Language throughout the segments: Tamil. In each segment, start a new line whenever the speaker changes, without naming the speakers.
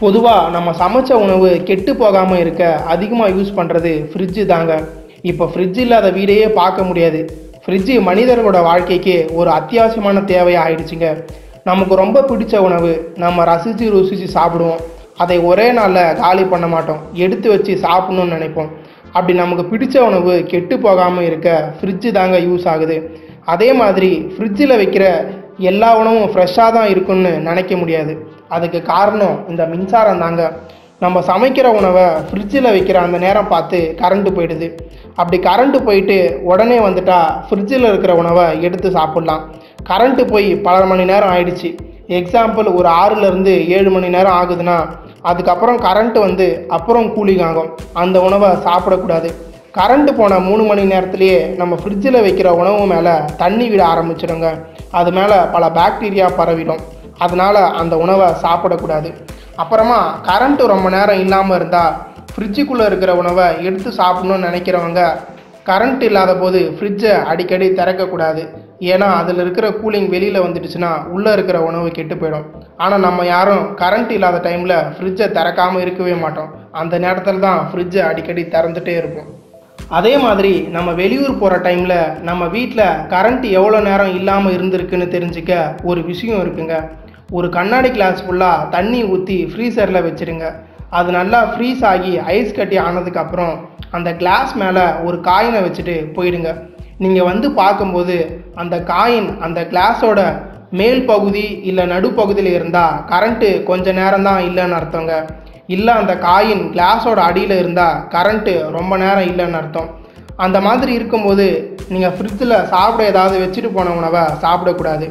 பொதுவாக நம்ம சமைச்ச உணவு கெட்டு போகாமல் இருக்க அதிகமாக யூஸ் பண்ணுறது ஃப்ரிட்ஜு தாங்க. இப்போ ஃப்ரிட்ஜ் இல்லாத வீடையே பார்க்க முடியாது. ஃப்ரிட்ஜு மனிதர்களோட வாழ்க்கைக்கு ஒரு அத்தியாவசியமான தேவையாக ஆயிடுச்சுங்க. நமக்கு ரொம்ப பிடிச்ச உணவு நம்ம ரசித்து ருசித்து சாப்பிடுவோம். அதை ஒரே நாளில் காலி பண்ண மாட்டோம். எடுத்து வச்சு சாப்பிடணும்னு நினைப்போம். அப்படி நமக்கு பிடிச்ச உணவு கெட்டு போகாமல் இருக்க ஃப்ரிட்ஜு தாங்க யூஸ் ஆகுது. அதே மாதிரி ஃப்ரிட்ஜில் வைக்கிற எல்லா உணவும் ஃப்ரெஷ்ஷாக தான் இருக்குன்னு நினைக்க முடியாது. அதுக்கு காரணம் இந்த மின்சாரம் தாங்க. நம்ம சமைக்கிற உணவை ஃப்ரிட்ஜில் வைக்கிற அந்த நேரம் பார்த்து கரண்ட்டு போயிடுது. அப்படி கரண்ட்டு போயிட்டு உடனே வந்துட்டா ஃப்ரிட்ஜில் இருக்கிற உணவை எடுத்து சாப்பிட்லாம். கரண்ட்டு போய் பல மணி நேரம் ஆயிடுச்சு. எக்ஸாம்பிள் ஒரு ஆறுலேருந்து ஏழு மணி நேரம் ஆகுதுன்னா அதுக்கப்புறம் கரண்ட்டு வந்து அப்புறம் கூலிங் ஆகும். அந்த உணவை சாப்பிடக்கூடாது. கரண்ட்டு போன மூணு மணி நேரத்துலேயே நம்ம ஃப்ரிட்ஜில் வைக்கிற உணவு மேலே தண்ணி விட ஆரம்பிச்சிடுங்க. அது மேலே பல பாக்டீரியா பரவிடும். அதனால் அந்த உணவை சாப்பிடக்கூடாது. அப்புறமா கரண்ட்டு ரொம்ப நேரம் இல்லாமல் இருந்தால் ஃப்ரிட்ஜுக்குள்ளே இருக்கிற உணவை எடுத்து சாப்பிடணும்னு நினைக்கிறவங்க கரண்ட் இல்லாத போது ஃப்ரிட்ஜை அடிக்கடி திறக்கக்கூடாது. ஏன்னா அதில் இருக்கிற கூலிங் வெளியில் வந்துடுச்சுன்னா உள்ளே இருக்கிற உணவு கெட்டு போயிடும். ஆனால் நம்ம யாரும் கரண்ட் இல்லாத டைமில் ஃப்ரிட்ஜை திறக்காமல் இருக்கவே மாட்டோம். அந்த நேரத்தில் தான் ஃப்ரிட்ஜை அடிக்கடி திறந்துட்டே இருப்போம். அதே மாதிரி நம்ம வெளியூர் போகிற டைமில் நம்ம வீட்டில் கரண்ட் எவ்வளோ நேரம் இல்லாமல் இருந்திருக்குன்னு தெரிஞ்சுக்க ஒரு விஷயம் இருக்குங்க. ஒரு கண்ணாடி கிளாஸ் ஃபுல்லாக தண்ணி ஊற்றி ஃப்ரீசரில் வச்சுருங்க. அது நல்லா ஃப்ரீஸ் ஆகி ஐஸ் கட்டி ஆனதுக்கப்புறம் அந்த கிளாஸ் மேலே ஒரு காயினை வச்சுட்டு போயிடுங்க. நீங்கள் வந்து பார்க்கும்போது அந்த காயின் அந்த கிளாஸோட மேல் பகுதி இல்லை நடுப்பகுதியில் இருந்தால் கரண்ட்டு கொஞ்சம் நேரம் தான் இல்லைன்னு அர்த்தங்க. இல்லை அந்த காயின் கிளாஸோட அடியில் இருந்தால் கரண்ட்டு ரொம்ப நேரம் இல்லைன்னு அர்த்தம். அந்த மாதிரி இருக்கும்போது நீங்கள் ஃப்ரிட்ஜில் சாப்பிட ஏதாவது வச்சுட்டு போன உணவை சாப்பிடக்கூடாது.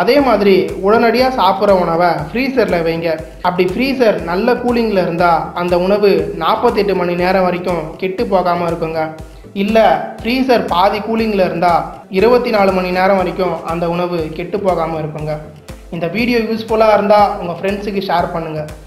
அதே மாதிரி உடனடியாக சாப்பிட்ற உணவை ஃப்ரீசரில் வைங்க. அப்படி ஃப்ரீசர் நல்ல கூலிங்கில் இருந்தால் அந்த உணவு நாற்பத்தெட்டு மணி நேரம் வரைக்கும் கெட்டு போகாமல் இருக்குங்க. இல்லை ஃப்ரீசர் பாதி கூலிங்கில் இருந்தால் இருபத்தி நாலு மணி நேரம் வரைக்கும் அந்த உணவு கெட்டு போகாமல் இருக்குங்க. இந்த வீடியோ யூஸ்ஃபுல்லாக இருந்தால் உங்கள் ஃப்ரெண்ட்ஸுக்கு ஷேர் பண்ணுங்கள்